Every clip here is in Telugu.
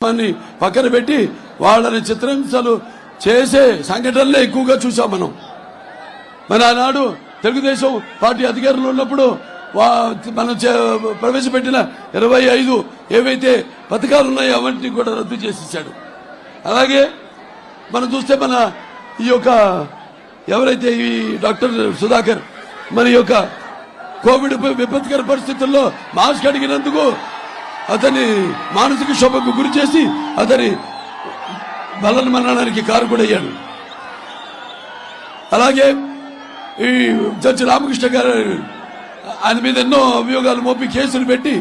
అని పక్కన పెట్టి వాళ్ళని చిత్రహింసలు చేసే సంఘటనలే ఎక్కువగా చూసాం మనం. మరి ఆనాడు తెలుగుదేశం పార్టీ అధికారులు ఉన్నప్పుడు మనం ప్రవేశపెట్టిన ఇరవై ఐదు ఏవైతే పథకాలు ఉన్నాయో అవన్నీ కూడా రద్దు చేసేసాడు. అలాగే మనం చూస్తే మన ఈ యొక్క ఎవరైతే ఈ డాక్టర్ సుధాకర్ మన యొక్క కోవిడ్ విపత్కర పరిస్థితుల్లో మాస్క్ అడిగినందుకు అతని మానసిక శోభకు గురి చేసి అతని బలన మరణానికి కారకుడయ్యాడు. అలాగే ఈ జడ్జి రామకృష్ణ గారు ఆయన మీద ఎన్నో అభియోగాలు మోపి కేసులు పెట్టి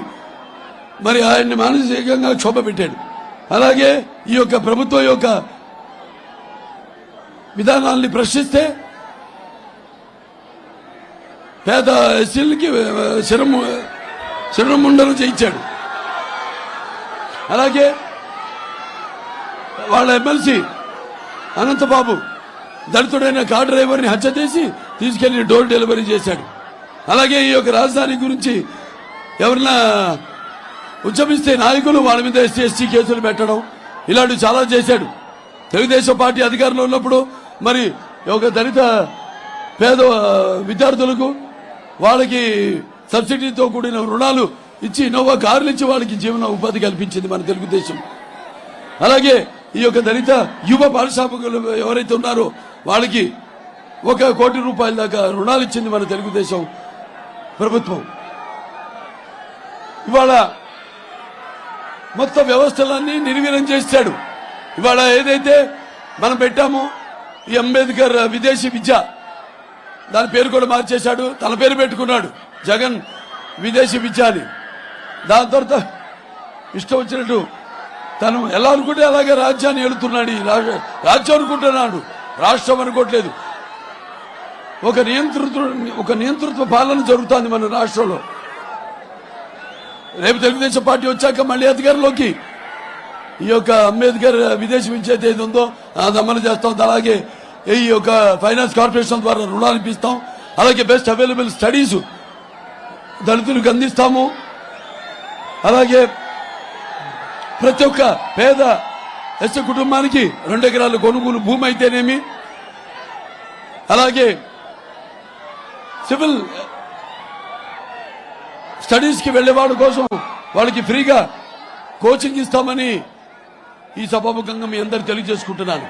మరి ఆయన్ని మానసికంగా క్షోభ పెట్టాడు. అలాగే ఈ యొక్క ప్రభుత్వం యొక్క విధానాల్ని ప్రశ్నిస్తే పేద ఎస్సీలకి శరం శరణముండలు చేయించాడు. అలాగే వాళ్ళ ఎమ్మెల్సీ అనంతబాబు దళితుడైన కార్ డ్రైవర్ని హత్య చేసి తీసుకెళ్ళి డోర్ డెలివరీ చేశాడు. అలాగే ఈ యొక్క రాజధాని గురించి ఎవరన్నా ఉద్యమిస్తే నాయకులు వాళ్ళ మీద ఎస్సీ ఎస్టీ కేసులు పెట్టడం ఇలాంటివి చాలా చేశాడు. తెలుగుదేశం పార్టీ అధికారంలో ఉన్నప్పుడు మరి ఒక దళిత పేద విద్యార్థులకు వాళ్ళకి సబ్సిడీతో కూడిన రుణాలు ఇచ్చి ఇన్నోవా కార్లు ఇచ్చి వాళ్ళకి జీవన ఉపాధి కల్పించింది మన తెలుగుదేశం. అలాగే ఈ యొక్క దళిత యువ పారిశ్రామికులు ఎవరైతే ఉన్నారో వాళ్ళకి ఒక కోటి రూపాయల దాకా రుణాలు ఇచ్చింది మన తెలుగుదేశం ప్రభుత్వం. ఇవాళ మొత్తం వ్యవస్థలన్నీ నిర్వీర్యం చేశాడు ఇవాళ ఏదైతే మనం పెట్టామో ఈ అంబేద్కర్ విదేశీ విద్య దాని పేరు కూడా మార్చేశాడు తన పేరు పెట్టుకున్నాడు జగన్ విదేశీ విద్య అని. దాని తర్వాత ఇష్టం వచ్చినట్టు తను ఎలా అనుకుంటే అలాగే రాజ్యాన్ని వెళుతున్నాడు ఈ రాజ్యం అనుకుంటున్నాడు. రాష్ట్రం అనుకోవట్లేదు. ఒక నియంతృత్వ ఒక నియంతృత్వ పాలన జరుగుతోంది మన రాష్ట్రంలో. రేపు తెలుగుదేశం పార్టీ వచ్చాక మళ్ళీ అధికారంలోకి ఈ యొక్క అంబేద్కర్ విదేశీ విద్య ఏది ఉందో అది అమలు చేస్తాం. అలాగే ఈ యొక్క ఫైనాన్స్ కార్పొరేషన్ ద్వారా రుణాలు ఇప్పిస్తాం. అలాగే బెస్ట్ అవైలబుల్ స్టడీస్ దళితులకు అందిస్తాము. అలాగే ప్రతి ఒక్క పేద ఎస్సీ కుటుంబానికి రెండు ఎకరాలు కొనుగోలు భూమి అయితేనేమి అలాగే సివిల్ స్టడీస్కి కోసం వాళ్ళకి ఫ్రీగా కోచింగ్ ఇస్తామని ఈ సభాముఖంగా మీ అందరు తెలియజేసుకుంటున్నాను.